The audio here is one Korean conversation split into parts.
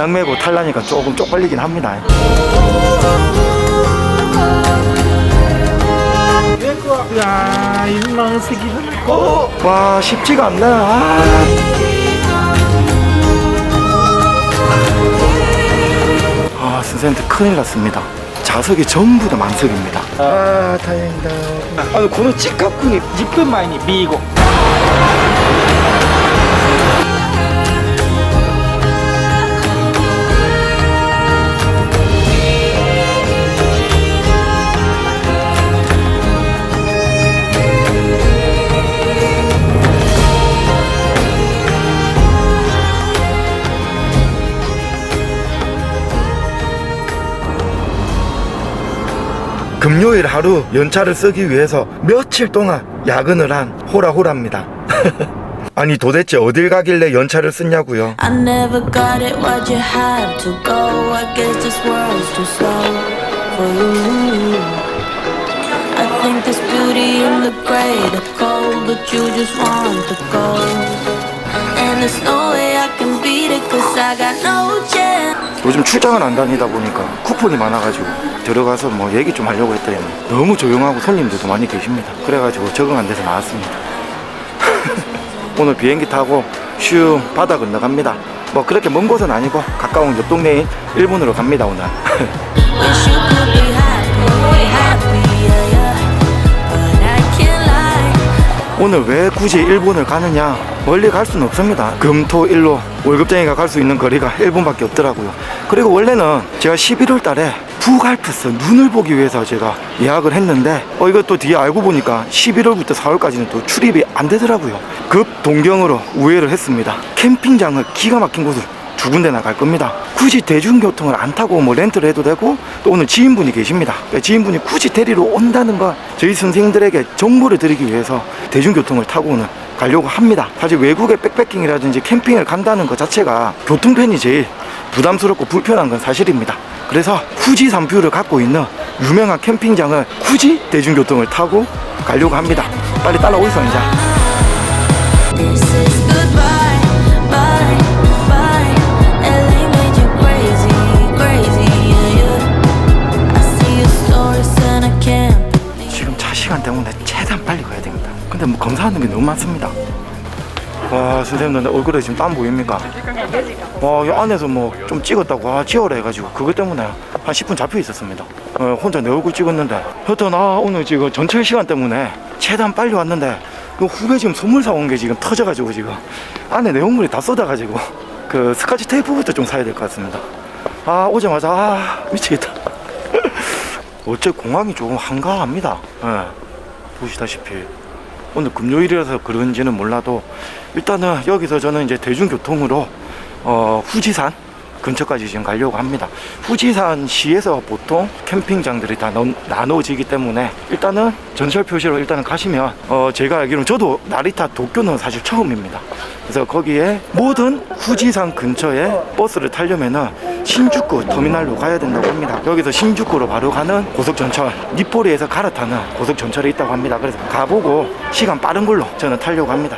배낭 메고 탈라니까 조금 쪽팔리긴 합니다. 야, 인망색이는 어, 와 쉽지가 않네. 아. 아 선생님들 큰일 났습니다. 좌석이 전부 다 만석입니다. 아 다행이다. 아 고는 찌깍군이 10分前に B5 금요일 하루 연차를 쓰기 위해서 며칠 동안 야근을 한 호라호라입니다. 아니 도대체 어딜 가길래 연차를 쓰냐고요? 요즘 출장을 안 다니다 보니까 쿠폰이 많아가지고 들어가서 뭐 얘기 좀 하려고 했더니 너무 조용하고 손님들도 많이 계십니다. 그래가지고 적응 안 돼서 나왔습니다. 오늘 비행기 타고 슈 바다 건너갑니다. 뭐 그렇게 먼 곳은 아니고 가까운 옆 동네인 일본으로 갑니다 오늘. 오늘 왜 굳이 일본을 가느냐? 멀리 갈 수는 없습니다. 금, 토, 일로 월급쟁이가 갈 수 있는 거리가 일본밖에 없더라고요. 그리고 원래는 제가 11월 달에 북알프스 눈을 보기 위해서 제가 예약을 했는데 어 이것도 뒤에 알고 보니까 11월부터 4월까지는 또 출입이 안 되더라고요. 급 동경으로 우회를 했습니다. 캠핑장을 기가 막힌 곳을 두 군데나 갈 겁니다. 굳이 대중교통을 안 타고 뭐 렌트를 해도 되고 또 오늘 지인분이 계십니다. 그러니까 지인분이 굳이 데리러 온다는 걸 저희 선생님들에게 정보를 드리기 위해서 대중교통을 타고 오늘 가려고 합니다. 사실 외국에 백패킹이라든지 캠핑을 간다는 것 자체가 교통편이 제일 부담스럽고 불편한 건 사실입니다. 그래서 후지 산뷰를 갖고 있는 유명한 캠핑장을 굳이 대중교통을 타고 가려고 합니다. 빨리 따라오이소 이제. 시간 때문에 최대한 빨리 가야 됩니다. 근데 뭐 검사하는 게 너무 많습니다. 와 선생님들 내 얼굴에 지금 땀 보입니까? 와, 이 안에서 뭐 좀 찍었다고 아 지워라 해가지고 그것 때문에 한 10분 잡혀 있었습니다. 어, 혼자 내 얼굴 찍었는데 여튼 아 오늘 지금 전철 시간 때문에 최대한 빨리 왔는데 그 후배 지금 선물 사온 게 지금 터져가지고 지금 안에 내용물이 다 쏟아가지고 그 스카치 테이프부터 좀 사야 될 것 같습니다. 아 오자마자 아 미치겠다. 어째 공항이 조금 한가합니다. 예, 보시다시피 오늘 금요일이라서 그런지는 몰라도 일단은 여기서 저는 이제 대중교통으로 어, 후지산 근처까지 지금 가려고 합니다. 후지산 시에서 보통 캠핑장들이 다 넌- 나눠지기 때문에 일단은 전철 표시로 일단은 가시면 어, 제가 알기로는 저도 나리타 도쿄는 사실 처음입니다. 그래서 거기에 모든 후지산 근처에 버스를 타려면은 신주쿠 터미널로 가야 된다고 합니다. 여기서 신주쿠로 바로 가는 고속전철 니포리에서 갈아타는 고속전철이 있다고 합니다. 그래서 가보고 시간 빠른 걸로 저는 타려고 합니다.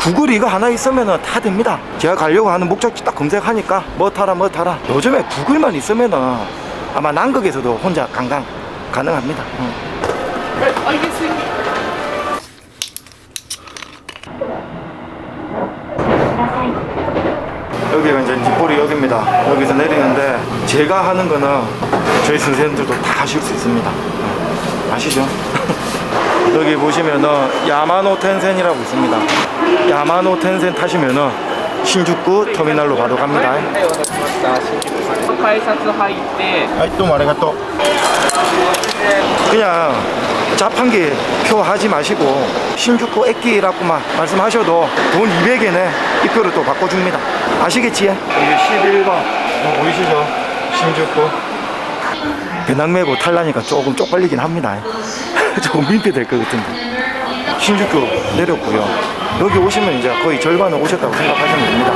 구글 이거 하나 있으면 다 됩니다 제가 가려고 하는 목적지 딱 검색하니까 뭐 타라 뭐 타라 요즘에 구글만 있으면 아마 남극에서도 혼자 관광 가능합니다 응. 여기가 이제 뒷볼이 여기입니다. 여기서 내리는데 제가 하는 거는 저희 선생님들도 다 하실 수 있습니다. 어, 아시죠? 여기 보시면은 야마노 텐센이라고 있습니다. 야마노 텐센 타시면은 신주쿠 터미널로 바로 갑니다. 아또 말해가 또. 그냥 자판기 표 하지 마시고 신주쿠 액기라고만 말씀하셔도 돈 200엔에 입표를 또 바꿔줍니다. 아시겠지? 여기 11번. 어, 보이시죠? 신주쿠. 배낭메고 탈라니까 조금 쪽팔리긴 합니다. 조금 민폐될 것 같은데. 신주쿠 내렸고요. 여기 오시면 이제 거의 절반은 오셨다고 생각하시면 됩니다.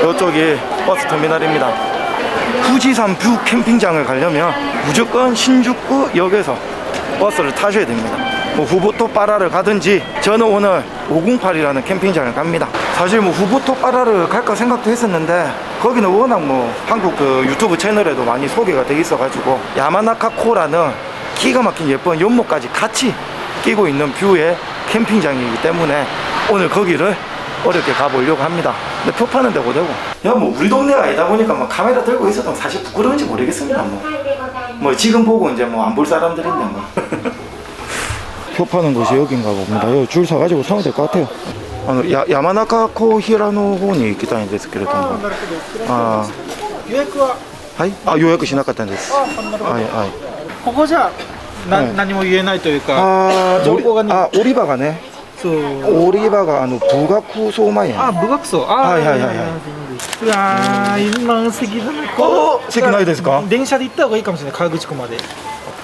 이쪽이 버스 터미널입니다. 후지산 뷰 캠핑장을 가려면 무조건 신주쿠 역에서 버스를 타셔야 됩니다. 뭐 후보토 빠라를 가든지 저는 오늘 508이라는 캠핑장을 갑니다. 사실 뭐 후보토 빠라를 갈까 생각도 했었는데 거기는 워낙 뭐 한국 그 유튜브 채널에도 많이 소개가 돼 있어가지고 야마나카코라는 기가 막힌 예쁜 연못까지 같이 끼고 있는 뷰의 캠핑장이기 때문에 오늘 거기를 어렵게 가보려고 합니다. 근데 표 파는 데고 되고. 야, 뭐, 우리 동네가 아니다 보니까 뭐 카메라 들고 있어도 사실 부끄러운지 모르겠습니다. 뭐, 뭐 지금 보고 이제 뭐 안 볼 사람들인데 뭐. 표 파는 곳이여가봅니 다. 여줄서가지고면될 것 같아 요. あのや山中コヒラの方に行きたいんですけれども、はいあ予約しなかったんです。というか、あ情、り場がね、そうり場があの部学層前や。あ部学層、あはいはいはいはい。うわ今席だな。おないですか？電車で行った方がいいかもしれない河口湖まで。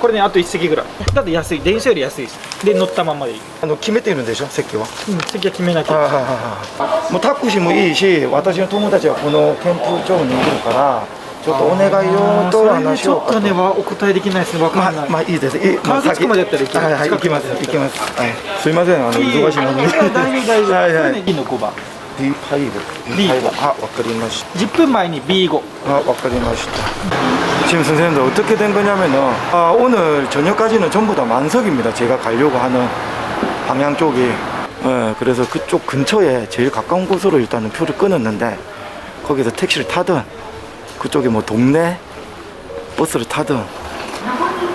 これねあと1席ぐらい。だって安い。電車より安いです。で乗ったままでいい、あの決めているんでしょ？席は？うん、席は決めなきゃ。もうタクシーもいいし私の友達はこのキャンプ場にいるからちょっとお願いをとそれねちょっ話をとねわお答えできないですね。わかんない、まあ、まあいいです。いい川口湖までやったら行ける。はいはい行きます行きます。はい。すいませんあの忙しいのに。大丈夫大丈夫。はいはい。これね B の5番 B ファイブ。B あわかりまし10分前に B5 た。あわかりました。 지금 선생님들 어떻게 된 거냐면은 아, 오늘 저녁까지는 전부 다 만석입니다. 제가 가려고 하는 방향 쪽이. 예, 그래서 그쪽 근처에 제일 가까운 곳으로 일단은 표를 끊었는데 거기서 택시를 타든 그쪽에 뭐 동네 버스를 타든.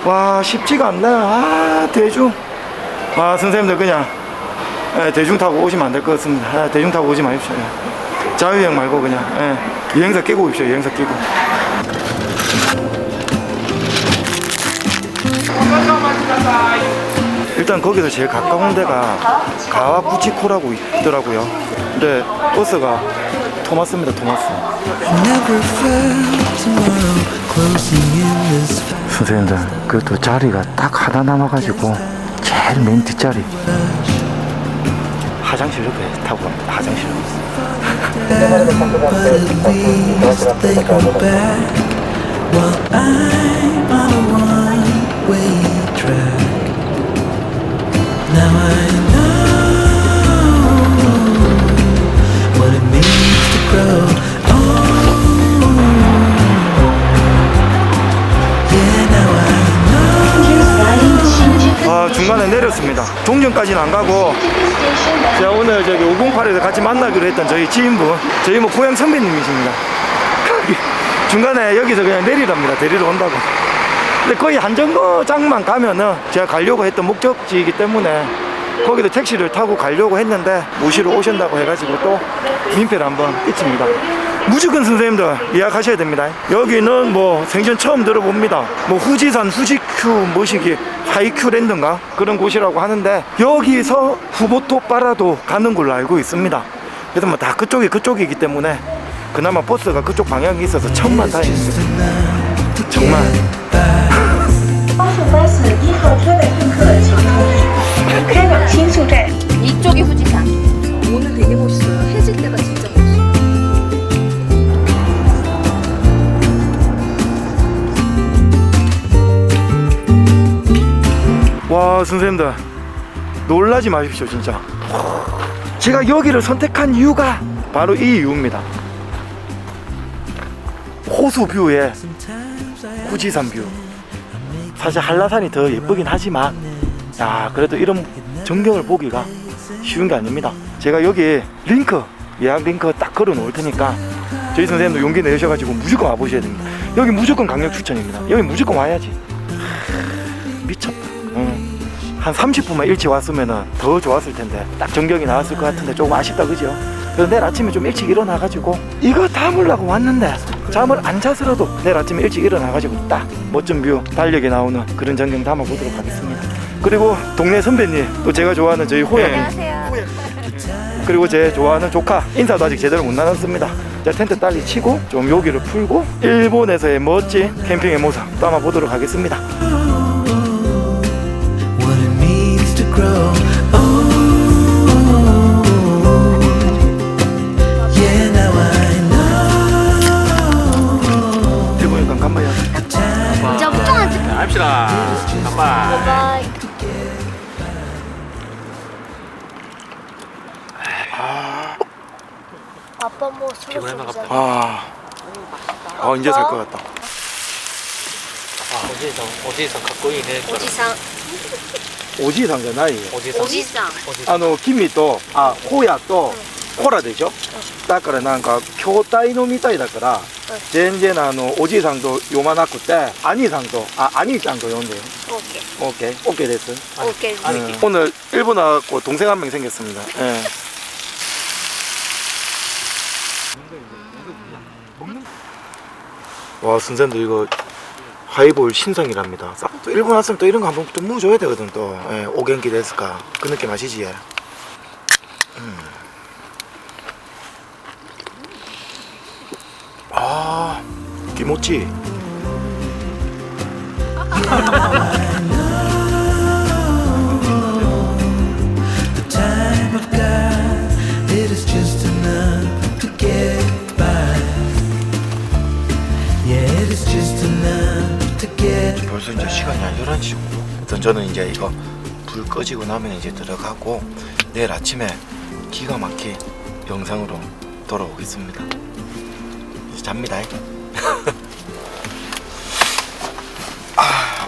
와 쉽지가 않네 아 대중. 아 선생님들 그냥. 예, 대중 타고 오시면 안 될 것 같습니다. 아, 대중 타고 오지 마십시오. 예. 자유여행 말고 그냥. 예, 여행사 끼고 오십시오. 여행사 끼고 일단 거기서 제일 가까운 데가 가와구치코라고 있더라고요. 근데 버스가 토마스입니다 토마스. 선생님들 그것도 자리가 딱 하나 남아가지고 제일 맨 뒷자리. 화장실 옆에 타고 갑니다 화장실 Oh. 아 동전까지는 안 가고 제가 오늘 저기 508에서 같이 만나기로 했던 저희 지인분 저희 뭐 고향 선배님이십니다 중간에 여기서 그냥 내리랍니다. 데리러 온다고. 근데 거의 한정거장만 가면은 제가 가려고 했던 목적지이기 때문에 거기도 택시를 타고 가려고 했는데 모시러 오신다고 해가지고 또 민폐를 한번 끼칩니다. 무조건 선생님들 예약하셔야 됩니다. 여기는 뭐 생전 처음 들어봅니다. 뭐 후지산 후지큐 뭐시기 하이큐 랜드인가? 그런 곳이라고 하는데 여기서 후보토 빠라도 가는 걸로 알고 있습니다. 그래서 뭐 다 그쪽이 그쪽이기 때문에 그나마 버스가 그쪽 방향이 있어서 천만 다행이었어 정말. 이쪽이 후지산 오늘 되게 멋있어요 해질 때가 진짜 와 선생님들. 놀라지 마십시오 진짜. 제가 여기를 선택한 이유가 바로 이 이유입니다. 호수 뷰에 후지산 뷰 사실 한라산이 더 예쁘긴 하지만 야 그래도 이런 전경을 보기가 쉬운 게 아닙니다 제가 여기 링크 예약 링크 딱 걸어 놓을 테니까 저희 선생님도 용기 내셔가지고 무조건 와보셔야 됩니다 여기 무조건 강력 추천입니다. 여기 무조건 와야지. 미쳤다. 응. 한 30분만 일찍 왔으면 더 좋았을 텐데 딱 전경이 나왔을 것 같은데 조금 아쉽다 그죠? 그래서 내일 아침에 좀 일찍 일어나가지고 이거 담으려고 왔는데 잠을 안 자서라도 내일 아침에 일찍 일어나가지고 딱 멋진 뷰 달력에 나오는 그런 전경 담아보도록 하겠습니다. 그리고 동네 선배님 또 제가 좋아하는 저희 호영. 안녕하세요. 그리고 제 좋아하는 조카 인사도 아직 제대로 못 나눴습니다. 자 텐트 딸리 치고 좀 요기를 풀고 일본에서의 멋진 캠핑의 모습 담아보도록 하겠습니다 하지. 갑시다. 간발. 바이. 아빠 뭐 술을 쏘자. 아, 아 이제 살 것 같다 아, 오지상, 오지상 갖고 있네. 오지상. 오지상じゃないよ 오지상. 오지상. あの君とあホヤと コラでしょだからなんか筐体のみたいだから全然あのおじいさんと読まなくて兄さんとあ兄ちゃんと読んでよ 오케이. 오케이 오케이 됐어 오케이. 음, 오늘 일본 와갖고 동생 한 명 생겼습니다 예. 와 선생님들 이거 하이볼 신상이랍니다 싹- 또 일본 왔으면 또 이런 거 한번 또 무줘야 되거든 또 예, 오겐키 데스까 그 느낌 아시지 예. Get 벌써 이제 시간이 한 11시 정도 일단 저는 이제 이거 불 꺼지고 나면 이제 들어가고 내일 아침에 기가 막힌 영상으로 돌아오겠습니다. 잡니다 아.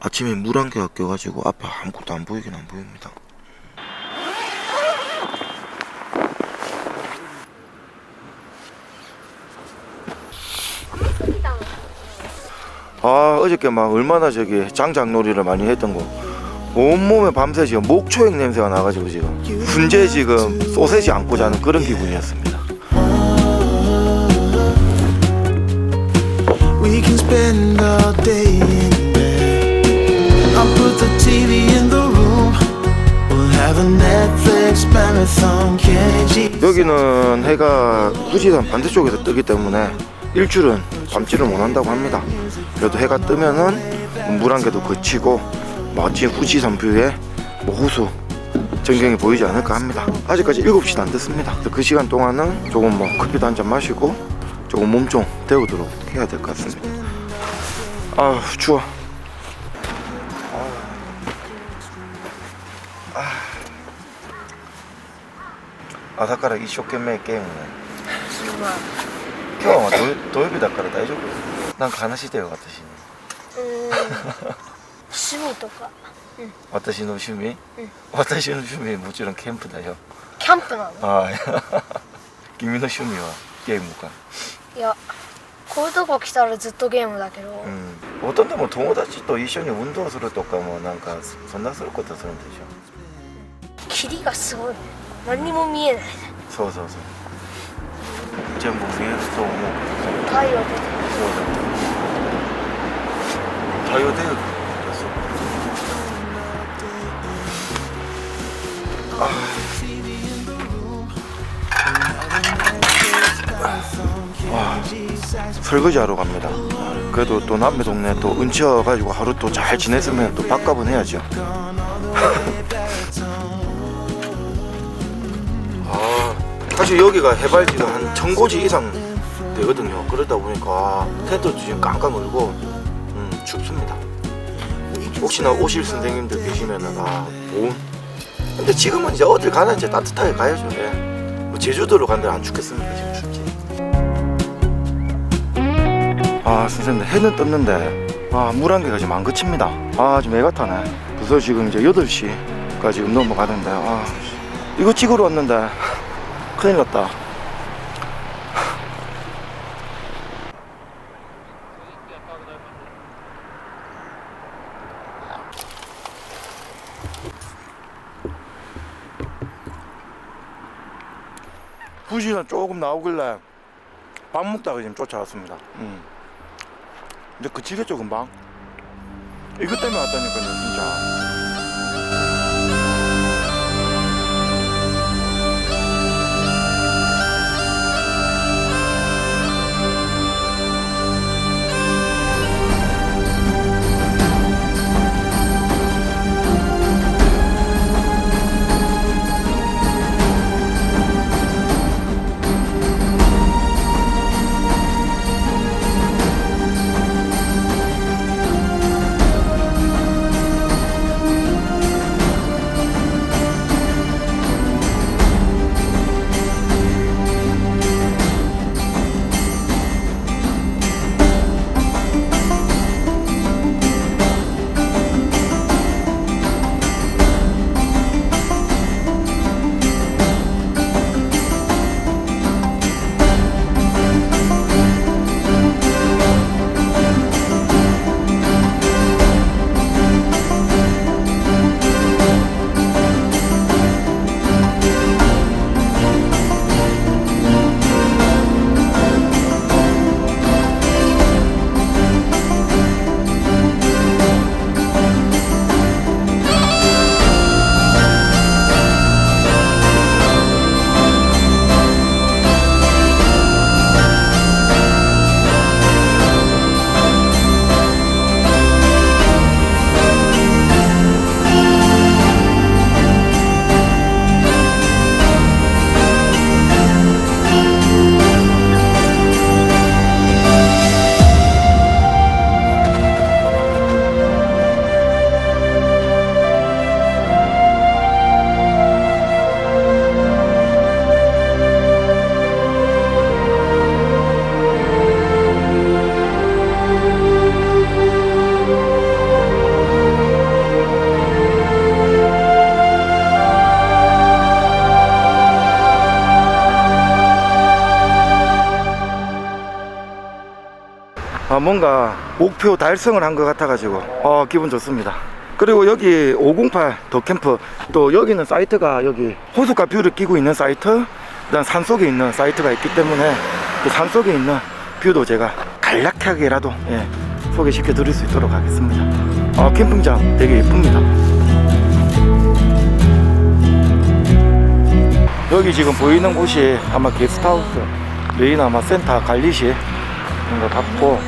아침에 물 한 개가 껴가지고 앞에 아무것도 안 보이긴 안 보입니다. 아 어저께 막 얼마나 저기 장작놀이를 많이 했던 거. 온몸에 밤새 지금 목초액 냄새가 나가지고 지금 훈제 지금 소세지 안고 자는 그런 기분이었습니다. 여기는 해가 후지산 반대쪽에서 뜨기 때문에 일주일은 밤지를 못한다고 합니다. 그래도 해가 뜨면은 물안개도 거치고 멋진 후지산 뷰에 뭐 호수 전경이 보이지 않을까 합니다. 아직까지 7시도 안 됐습니다. 그 시간 동안은 조금 뭐 커피도 한 잔 마시고 조금 몸 좀 데우도록 해야 될 것 같습니다. 아 추워. 아, 아사카라 이쇼케메 게임이네. 今日は土土曜日だから大丈夫？なんか話してよ私に。 음. 趣味とか。私の趣味、私の趣味もちろんキャンプだよ。キャンプなの？はい。君の趣味はゲームか？いやこういうとこ来たらずっとゲームだけど、うん。ほとんども友達と一緒に運動するとかもなんかそんなすることするんでしょ。霧がすごいね。何にも見えないそうそうそう 제목 중에서 뭐 다이어트. 다이어트 됐어. 와, 설거지하러 갑니다. 그래도 또 남의 동네 또 은치여가지고 하루 또 잘 지냈으면 또 밥값은 해야죠. 사실 여기가 해발지가 한 천고지 이상 되거든요. 그러다 보니까 텐트도 지금 깡깡 울고 음, 춥습니다. 혹시나 오실 선생님들 계시면은 아 보온. 근데 지금은 이제 어딜 가나 이제 따뜻하게 가야죠. 예. 뭐 제주도로 간들 안 춥겠습니까 지금 춥지. 아아 선생님 해는 떴는데 아 물 한 개가 지금 안 그칩니다 아 지금 애가 타네 그래서 지금 이제 8시까지 넘어가는데 아 이거 찍으러 왔는데 큰일 났다 부시는 조금 나오길래 밥 먹다가 지금 쫓아왔습니다. 음. 이제 그치겠죠 금방. 이것 때문에 왔다니까요 진짜. 아, 뭔가 목표 달성을 한 것 같아가지고 어, 기분 좋습니다. 그리고 여기 508 더캠프 또 여기는 사이트가 여기 호수가 뷰를 끼고 있는 사이트 그다음 산 속에 있는 사이트가 있기 때문에 그 산 속에 있는 뷰도 제가 간략하게라도 예, 소개시켜 드릴 수 있도록 하겠습니다. 아, 캠핑장 되게 예쁩니다. 여기 지금 보이는 곳이 아마 게스트하우스 메인 아마 센터 관리실 거 같고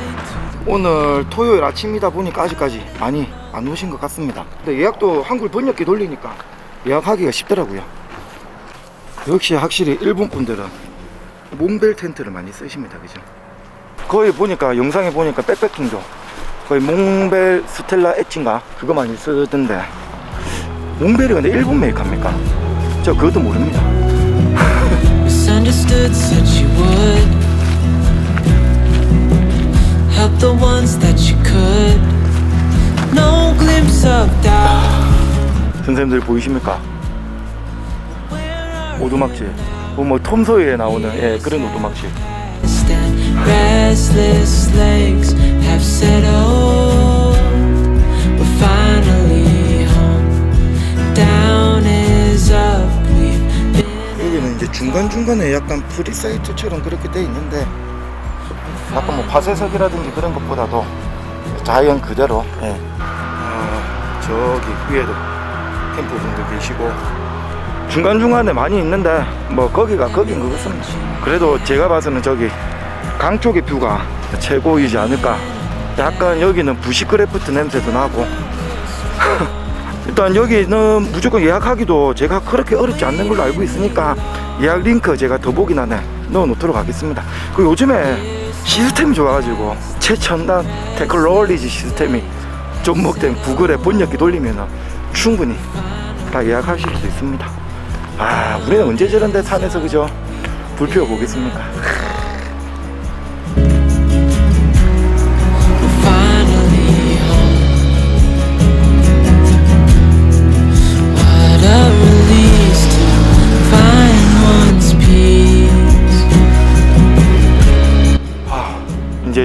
오늘 토요일 아침이다 보니까 아직까지 많이 안 오신 것 같습니다. 근데 예약도 한글 번역기 돌리니까 예약하기가 쉽더라고요. 역시 확실히 일본 분들은 몽벨 텐트를 많이 쓰십니다. 그죠? 거의 보니까 영상에 보니까 백패킹도 거의 몽벨 스텔라 엣지인가? 그거 많이 쓰던데. 몽벨이 근데 일본 메이커입니까? 저 그것도 모릅니다 help the ones that she could. No glimpse of doubt. 선생님들 보이십니까? 오두막집 뭐, 뭐 톰소이에 나오는 예, 그런 오두막집 And restless legs have settled. We're finally home. Down is up. We've been. 여기는 이제 중간중간에 약간 프리사이트처럼 그렇게 돼 있는데 약간 뭐 파쇄석이라든지 그런 것보다도 자연 그대로 예. 아, 저기 위에도 캠프분들 계시고 중간중간에 많이 있는데 뭐 거기가 거긴 것 같습니다 그래도 제가 봐서는 저기 강 쪽의 뷰가 최고이지 않을까 약간 여기는 부시크래프트 냄새도 나고 일단 여기는 무조건 예약하기도 제가 그렇게 어렵지 않는 걸로 알고 있으니까 예약 링크 제가 더보기란에 넣어 놓도록 하겠습니다. 그 요즘에 시스템이 좋아가지고 최첨단 테크놀로지 시스템이 접목된 구글에 번역기 돌리면 충분히 다 예약하실 수 있습니다. 아, 우리는 언제 저런 데 산에서 그죠? 불 피워 보겠습니까?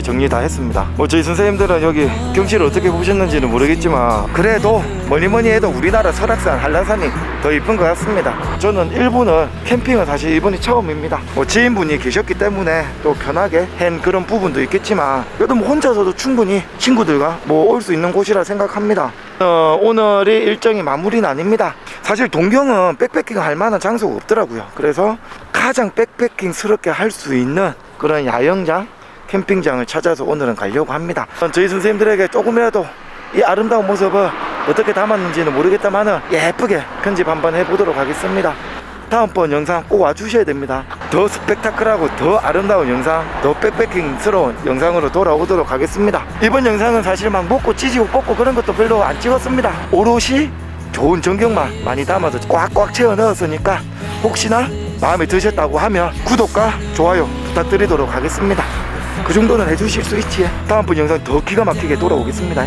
정리 다 했습니다. 뭐 저희 선생님들은 여기 경치를 어떻게 보셨는지는 모르겠지만 그래도 뭐니 뭐니 해도 우리나라 설악산 한라산이 더 이쁜 것 같습니다. 저는 일본은 캠핑은 사실 이번이 처음입니다. 뭐 지인분이 계셨기 때문에 또 편하게 한 그런 부분도 있겠지만 그래도 뭐 혼자서도 충분히 친구들과 뭐 올 수 있는 곳이라 생각합니다. 어, 오늘이 일정이 마무리는 아닙니다. 사실 동경은 백패킹 할 만한 장소가 없더라고요. 그래서 가장 백패킹스럽게 할 수 있는 그런 야영장, 캠핑장을 찾아서 오늘은 가려고 합니다. 저희 선생님들에게 조금이라도 이 아름다운 모습을 어떻게 담았는지는 모르겠다만은 예쁘게 편집 한번 해보도록 하겠습니다. 다음번 영상 꼭 와주셔야 됩니다. 더 스펙타클하고 더 아름다운 영상, 더 백패킹스러운 영상으로 돌아오도록 하겠습니다. 이번 영상은 사실 막 먹고 찌지고 뽑고 그런 것도 별로 안 찍었습니다. 오롯이 좋은 전경만 많이 담아서 꽉꽉 채워 넣었으니까 혹시나 마음에 드셨다고 하면 구독과 좋아요 부탁드리도록 하겠습니다. 그 정도는 해주실 수 있지. 다음번 영상 더 기가 막히게 돌아오겠습니다.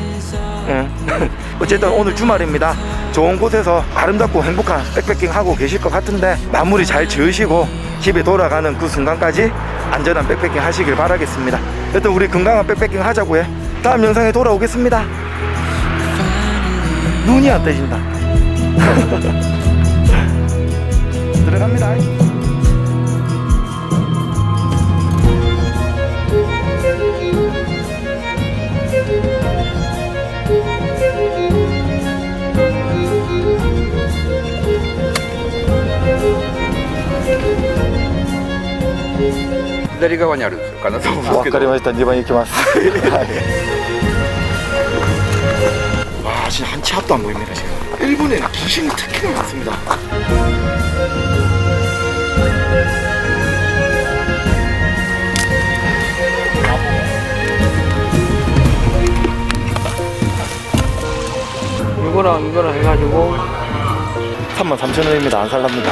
예. 어쨌든 오늘 주말입니다. 좋은 곳에서 아름답고 행복한 백패킹 하고 계실 것 같은데 마무리 잘 지으시고 집에 돌아가는 그 순간까지 안전한 백패킹 하시길 바라겠습니다. 여튼 우리 건강한 백패킹 하자고 해. 다음 영상에 돌아오겠습니다. 눈이 안 떼진다. 들어갑니다. わかりました。2番行きます。はい 와, 진짜 한치 앞도 안 보입니다, 지금. 일본에는 귀신이 특히나 많습니다. 이거랑 이거랑 해가지고 33,000원입니다. 안 살랍니다.